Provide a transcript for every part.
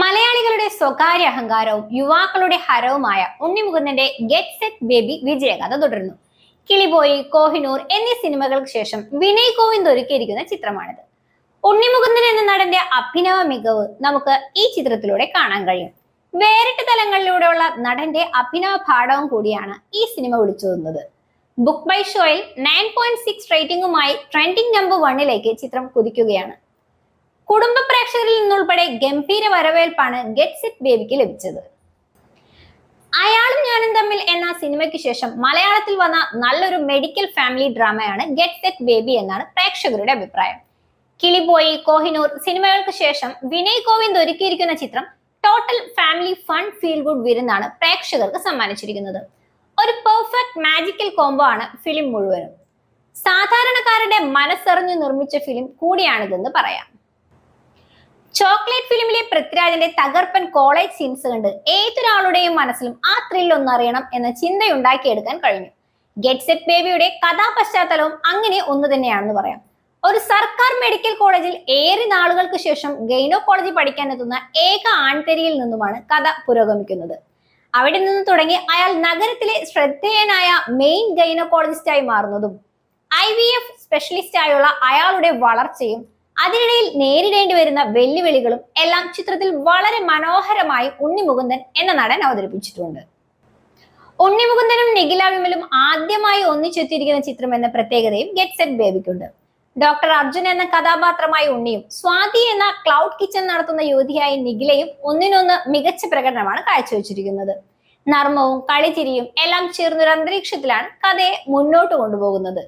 മലയാളികളുടെ സ്വകാര്യ അഹങ്കാരവും യുവാക്കളുടെ ഹരവുമായ ഉണ്ണിമുകുന്ദന്റെ ഗെറ്റ് സെറ്റ് ബേബി വിജയകഥ തുടരുന്നു. കിളിബോയി കോഹിനൂർ എന്നീ സിനിമകൾക്ക് ശേഷം വിനയ് കോവിന്ദ് ഒരുക്കിയിരിക്കുന്ന ചിത്രമാണിത്. ഉണ്ണിമുകുന്ദൻ എന്ന നടന്റെ അഭിനവ മികവ് നമുക്ക് ഈ ചിത്രത്തിലൂടെ കാണാൻ കഴിയും. വേറിട്ട തലങ്ങളിലൂടെയുള്ള നടന്റെ അഭിനവ പാഠവും കൂടിയാണ് ഈ സിനിമ വിളിച്ചോതുന്നത് ബുക്ക് ബൈ ഷോയിൽ നയൻ പോയിന്റ് സിക്സ് റേറ്റിംഗുമായി ട്രെൻഡിംഗ് നമ്പർ വണ്ണിലേക്ക് ചിത്രം കുതിക്കുകയാണ്. കുടുംബ പ്രേക്ഷകരിൽ നിന്നുൾപ്പെടെ ഗംഭീര വരവേൽപ്പാണ് ഗെറ്റ്സ് ഇറ്റ് ബേബിക്ക് ലഭിച്ചത്. അയാളും ഞാനും തമ്മിൽ എന്ന സിനിമയ്ക്ക് ശേഷം മലയാളത്തിൽ വന്ന നല്ലൊരു മെഡിക്കൽ ഫാമിലി ഡ്രാമയാണ് ഗെറ്റ് സെറ്റ് ബേബി എന്നാണ് പ്രേക്ഷകരുടെ അഭിപ്രായം. കിളിബോയി കോഹിനൂർ സിനിമകൾക്ക് ശേഷം വിനയ് കോവിന്ദ് ഒരുക്കിയിരിക്കുന്ന ചിത്രം total family fun feel good വിരുന്നാണ് പ്രേക്ഷകർക്ക് സമ്മാനിച്ചിരിക്കുന്നത്. ഒരു പെർഫെക്റ്റ് മാജിക്കൽ കോംബോ ആണ് ഫിലിം മുഴുവനും. സാധാരണക്കാരുടെ മനസ്സറിഞ്ഞു നിർമ്മിച്ച ഫിലിം കൂടിയാണിതെന്ന് പറയാം. ചോക്ലേറ്റ് ഫിലിമിലെ പൃഥ്വിരാജിന്റെ തകർപ്പൻ കോളേജ് സീൻസ് കണ്ട് ഏതൊരാളുടെയും മനസ്സിലും ആ ത്രിൽ ഒന്നറിയണം എന്ന ചിന്തയുണ്ടാക്കിയെടുക്കാൻ കഴിഞ്ഞു. ഗെറ്റ് സെറ്റ് ബേബിയുടെ കഥാപശ്ചാത്തലവും അങ്ങനെ ഒന്ന് തന്നെയാണെന്ന് പറയാം. ഒരു സർക്കാർ മെഡിക്കൽ കോളേജിൽ ഏറെ നാളുകൾക്ക് ശേഷം ഗൈനോക്കോളജി പഠിക്കാൻ എത്തുന്ന ഏക ആൺതരിയിൽ നിന്നുമാണ് കഥ പുരോഗമിക്കുന്നത്. അവിടെ നിന്ന് തുടങ്ങി അയാൾ നഗരത്തിലെ ശ്രദ്ധേയനായ മെയിൻ ഗൈനക്കോളജിസ്റ്റായി മാറുന്നതും ഐ വി എഫ് സ്പെഷ്യലിസ്റ്റായുള്ള അയാളുടെ വളർച്ചയും അതിനിടയിൽ നേരിടേണ്ടി വരുന്ന വെല്ലുവിളികളും എല്ലാം ചിത്രത്തിൽ വളരെ മനോഹരമായി ഉണ്ണിമുകുന്ദൻ എന്ന നടൻ അവതരിപ്പിച്ചിട്ടുണ്ട്. ഉണ്ണിമുകുന്ദനും നിഖില വിമലും ആദ്യമായി ഒന്നിച്ചെത്തിയിരിക്കുന്ന ചിത്രം എന്ന പ്രത്യേകതയും ഗെറ്റ് സെറ്റ് ബേബിക്കുണ്ട് ഡോക്ടർ അർജുൻ എന്ന കഥാപാത്രമായ ഉണ്ണിയും സ്വാതി എന്ന ക്ലൗഡ് കിച്ചൺ നടത്തുന്ന യുവതിയായ നിഖിലയും ഒന്നിനൊന്ന് മികച്ച പ്രകടനമാണ് കാഴ്ചവെച്ചിരിക്കുന്നത്. നർമ്മവും കളിചിരിയും എല്ലാം ചേർന്നൊരു അന്തരീക്ഷത്തിലാണ് കഥയെ മുന്നോട്ട് കൊണ്ടുപോകുന്നത്.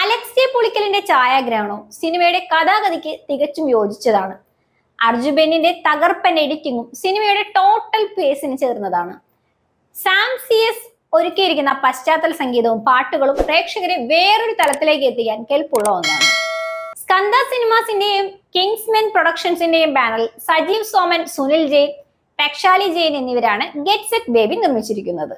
ജെ പുളിക്കലിന്റെ ഛായാഗ്രഹണവും സിനിമയുടെ കഥാഗതിക്ക് തികച്ചും യോജിച്ചതാണ്. അർജുബെന്നിന്റെ തകർപ്പൻ എഡിറ്റിങ്ങും സിനിമയുടെ ടോട്ടൽ പേസിന് ചേർന്നതാണ്. സാം ഒരുക്കിയിരിക്കുന്ന പശ്ചാത്തല സംഗീതവും പാട്ടുകളും പ്രേക്ഷകരെ വേറൊരു തലത്തിലേക്ക് എത്തിക്കാൻ കെൽപ്പുള്ള ഒന്നാണ്. സ്കന്ദ സിനിമാസിന്റെയും കിങ്സ്മെൻ പ്രൊഡക്ഷൻസിന്റെയും ബാനറിൽ സജീവ് സോമൻ സുനിൽ ജെയിൻ പെക്ഷാലി ജെയിൻ എന്നിവരാണ് ഗെറ്റ് സെറ്റ് ബേബി നിർമ്മിച്ചിരിക്കുന്നത്.